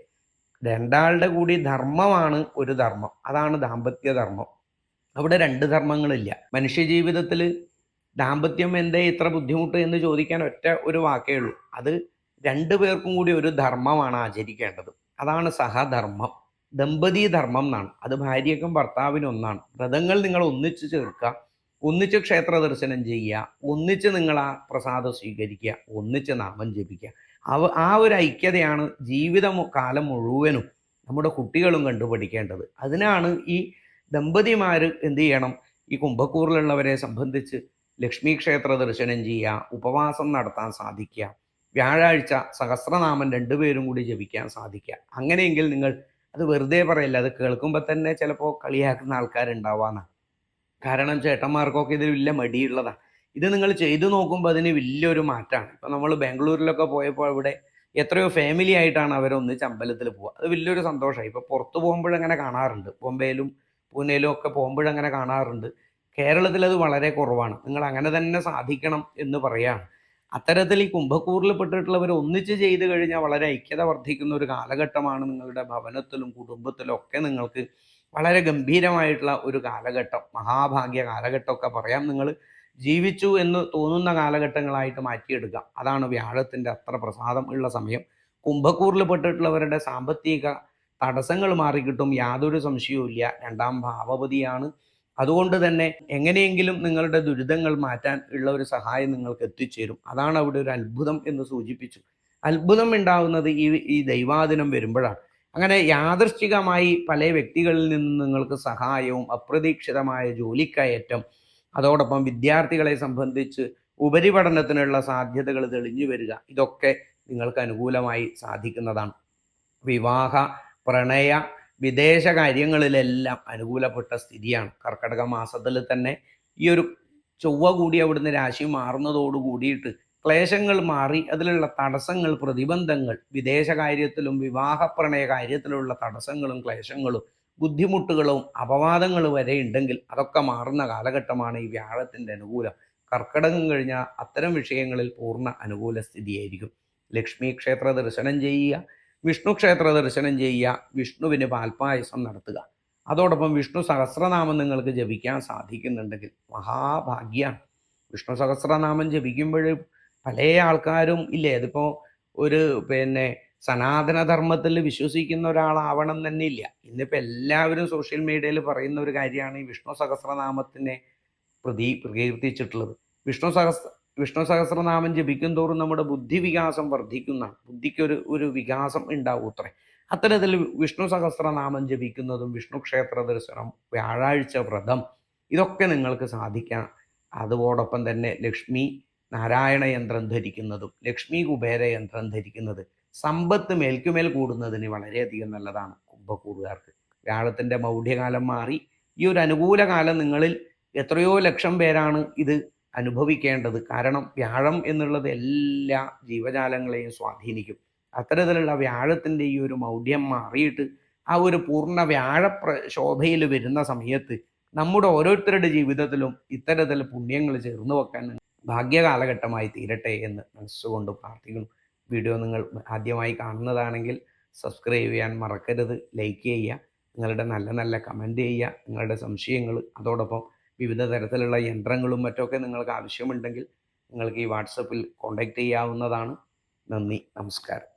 S1: രണ്ടാളുടെ കൂടി ധർമ്മമാണ് ഒരു ധർമ്മം. അതാണ് ദാമ്പത്യ ധർമ്മം. അവിടെ രണ്ട് ധർമ്മങ്ങളില്ല. മനുഷ്യ ജീവിതത്തിൽ ദാമ്പത്യം എന്തേ ഇത്ര ബുദ്ധിമുട്ട് എന്ന് ചോദിക്കാൻ ഒറ്റ ഒരു വാക്കേ ഉള്ളൂ. അത് രണ്ടു പേർക്കും കൂടി ഒരു ധർമ്മമാണ് ആചരിക്കേണ്ടത്. അതാണ് സഹധർമ്മം. ദമ്പതി ധർമ്മം എന്നാണ്. അത് ഭാര്യക്കും ഭർത്താവിനും ഒന്നാണ്. വ്രതങ്ങൾ നിങ്ങൾ ഒന്നിച്ച് ചേർക്കുക. ഒന്നിച്ച് ക്ഷേത്ര ദർശനം ചെയ്യുക. ഒന്നിച്ച് നിങ്ങൾ ആ പ്രസാദം സ്വീകരിക്കുക. ഒന്നിച്ച് നാമം ജപിക്കുക. അവ ആ ഒരു ഐക്യതയാണ് ജീവിത കാലം മുഴുവനും നമ്മുടെ കുട്ടികളും കണ്ടുപഠിക്കേണ്ടത്. അതിനാണ് ഈ ദമ്പതിമാർ എന്ത് ചെയ്യണം? ഈ കുംഭക്കൂറിലുള്ളവരെ സംബന്ധിച്ച് ലക്ഷ്മി ക്ഷേത്ര ദർശനം ചെയ്യുക ഉപവാസം നടത്താൻ സാധിക്കുക വ്യാഴാഴ്ച സഹസ്രനാമം രണ്ടുപേരും കൂടി ജപിക്കാൻ സാധിക്കുക. അങ്ങനെയെങ്കിൽ നിങ്ങൾ അത് വെറുതെ പറയില്ല അത് കേൾക്കുമ്പോൾ തന്നെ ചിലപ്പോൾ കളിയാക്കുന്ന ആൾക്കാരുണ്ടാവാന്നാണ് കാരണം ചേട്ടന്മാർക്കൊക്കെ ഇതിൽ വലിയ മടിയുള്ളതാണ് ഇത് നിങ്ങൾ ചെയ്തു നോക്കുമ്പോൾ അതിന് വലിയൊരു മാറ്റമാണ് ഇപ്പം നമ്മൾ ബാംഗ്ലൂരിലൊക്കെ പോയപ്പോൾ അവിടെ എത്രയോ ഫാമിലി ആയിട്ടാണ് അവർ ചമ്പലത്തിൽ പോവുക. അത് വലിയൊരു സന്തോഷമായി ഇപ്പോൾ പുറത്ത് പോകുമ്പോഴങ്ങനെ കാണാറുണ്ട്. ബോംബെയിലും പൂനെയിലും ഒക്കെ പോകുമ്പോഴങ്ങനെ കാണാറുണ്ട്. കേരളത്തിൽ അത് വളരെ കുറവാണ്. നിങ്ങൾ അങ്ങനെ തന്നെ സാധിക്കണം എന്ന് പറയാണ്. അത്തരത്തിൽ ഈ കുംഭക്കൂറിൽ പെട്ടിട്ടുള്ളവർ ഒന്നിച്ച് ചെയ്തു കഴിഞ്ഞാൽ വളരെ ഐക്യത വർദ്ധിക്കുന്ന ഒരു കാലഘട്ടമാണ് നിങ്ങളുടെ ഭവനത്തിലും കുടുംബത്തിലും ഒക്കെ നിങ്ങൾക്ക് വളരെ ഗംഭീരമായിട്ടുള്ള ഒരു കാലഘട്ടം മഹാഭാഗ്യ കാലഘട്ടമൊക്കെ പറയാം. നിങ്ങൾ ജീവിച്ചു എന്ന് തോന്നുന്ന കാലഘട്ടങ്ങളായിട്ട് മാറ്റിയെടുക്കാം അതാണ് വ്യാഴത്തിന്റെ അത്ര പ്രസാദം ഉള്ള സമയം. കുംഭക്കൂറിൽ പെട്ടിട്ടുള്ളവരുടെ സാമ്പത്തിക തടസ്സങ്ങൾ മാറിക്കിട്ടും. യാതൊരു സംശയവും ഇല്ല രണ്ടാം ഭാവപതിയാണ്. അതുകൊണ്ട് തന്നെ എങ്ങനെയെങ്കിലും നിങ്ങളുടെ ദുരിതങ്ങൾ മാറ്റാൻ ഉള്ള ഒരു സഹായം നിങ്ങൾക്ക് എത്തിച്ചേരും. അതാണ് അവിടെ ഒരു അത്ഭുതം എന്ന് സൂചിപ്പിച്ചു. അത്ഭുതം ഉണ്ടാവുന്നത് ഈ ഈ ദൈവാദിനം വരുമ്പോഴാണ്. അങ്ങനെ യാദൃശ്ചികമായി പല വ്യക്തികളിൽ നിന്ന് നിങ്ങൾക്ക് സഹായവും അപ്രതീക്ഷിതമായ ജോലിക്കയറ്റം അതോടൊപ്പം വിദ്യാർത്ഥികളെ സംബന്ധിച്ച് ഉപരിപഠനത്തിനുള്ള സാധ്യതകൾ തെളിഞ്ഞു വരിക ഇതൊക്കെ നിങ്ങൾക്ക് അനുകൂലമായി സാധിക്കുന്നതാണ്. വിവാഹ പ്രണയ വിദേശ കാര്യങ്ങളിലെല്ലാം അനുകൂലപ്പെട്ട സ്ഥിതിയാണ്. കർക്കടക മാസത്തിൽ തന്നെ ഈ ഒരു ചൊവ്വ കൂടി അവിടുന്ന് രാശി മാറുന്നതോട് കൂടിയിട്ട് ക്ലേശങ്ങൾ മാറി അതിലുള്ള തടസ്സങ്ങൾ പ്രതിബന്ധങ്ങൾ വിദേശ കാര്യത്തിലും വിവാഹ പ്രണയ കാര്യത്തിലുള്ള തടസ്സങ്ങളും ക്ലേശങ്ങളും ബുദ്ധിമുട്ടുകളും അപവാദങ്ങളും വരെ ഉണ്ടെങ്കിൽ അതൊക്കെ മാറുന്ന കാലഘട്ടമാണ് ഈ വ്യാഴത്തിന്റെ അനുകൂലം. കർക്കടകം കഴിഞ്ഞാൽ അത്തരം വിഷയങ്ങളിൽ പൂർണ അനുകൂല സ്ഥിതിയായിരിക്കും. ലക്ഷ്മി ക്ഷേത്ര ദർശനം ചെയ്യുക വിഷ്ണു ക്ഷേത്ര ദർശനം ചെയ്യുക വിഷ്ണുവിന് പാൽപായസം നടത്തുക. അതോടൊപ്പം വിഷ്ണു സഹസ്രനാമം നിങ്ങൾക്ക് ജപിക്കാൻ സാധിക്കുന്നുണ്ടെങ്കിൽ മഹാഭാഗ്യമാണ്. വിഷ്ണു സഹസ്രനാമം ജപിക്കുമ്പോൾ പല ആൾക്കാരും ഇല്ലേ? അതിപ്പോൾ ഒരു പിന്നെ സനാതനധർമ്മത്തിൽ വിശ്വസിക്കുന്ന ഒരാളാവണം തന്നെ ഇല്ല ഇന്നിപ്പോൾ എല്ലാവരും സോഷ്യൽ മീഡിയയിൽ പറയുന്ന ഒരു കാര്യമാണ് ഈ വിഷ്ണു സഹസ്രനാമത്തിനെ പ്രതി പ്രകീർത്തിച്ചിട്ടുള്ളത്. വിഷ്ണു സഹസ്ര വിഷ്ണു സഹസ്രനാമം ജപിക്കും തോറും നമ്മുടെ ബുദ്ധി വികാസം വർദ്ധിക്കുന്ന ബുദ്ധിക്കൊരു ഒരു വികാസം ഉണ്ടാവും അത്രേ. അത്തരത്തിൽ വിഷ്ണു സഹസ്രനാമം ജപിക്കുന്നതും വിഷ്ണു ക്ഷേത്ര ദർശനം വ്യാഴാഴ്ച വ്രതം ഇതൊക്കെ നിങ്ങൾക്ക് സാധിക്കാം. അതോടൊപ്പം തന്നെ ലക്ഷ്മി നാരായണ യന്ത്രം ധരിക്കുന്നതും ലക്ഷ്മി കുബേര യന്ത്രം ധരിക്കുന്നത് സമ്പത്ത് മേൽക്കുമേൽ കൂടുന്നതിന് വളരെയധികം നല്ലതാണ് കുംഭക്കൂറുകാർക്ക്. വ്യാഴത്തിന്റെ മൗഢ്യകാലം മാറി. ഈ ഒരു അനുകൂല കാലം നിങ്ങളിൽ എത്രയോ ലക്ഷം പേരാണ് ഇത് അനുഭവിക്കേണ്ടത്. കാരണം വ്യാഴം എന്നുള്ളത് എല്ലാ ജീവജാലങ്ങളെയും സ്വാധീനിക്കും. അത്തരത്തിലുള്ള വ്യാഴത്തിന്റെ ഈ ഒരു മൗഢ്യം മാറിയിട്ട് ആ ഒരു പൂർണ വ്യാഴ ശോഭയിൽ വരുന്ന സമയത്ത് നമ്മുടെ ഓരോരുത്തരുടെ ജീവിതത്തിലും ഇത്തരത്തിൽ പുണ്യങ്ങൾ ചേർന്ന് വെക്കാൻ ഭാഗ്യകാലഘട്ടമായി തീരട്ടെ എന്ന് മനസ്സുകൊണ്ട് പ്രാർത്ഥിക്കുന്നു. വീഡിയോ നിങ്ങൾ ആദ്യമായി കാണുന്നതാണെങ്കിൽ സബ്സ്ക്രൈബ് ചെയ്യാൻ മറക്കരുത് ലൈക്ക് ചെയ്യുക നിങ്ങളുടെ നല്ല നല്ല കമന്റ് ചെയ്യുക നിങ്ങളുടെ സംശയങ്ങൾ അതോടൊപ്പം വിവിധ തരത്തിലുള്ള യന്ത്രങ്ങളും മറ്റൊക്കെ നിങ്ങൾക്ക് ആവശ്യമുണ്ടെങ്കിൽ നിങ്ങൾക്ക് ഈ വാട്സപ്പിൽ കോൺടാക്റ്റ് ചെയ്യാവുന്നതാണ്. നന്ദി നമസ്കാരം.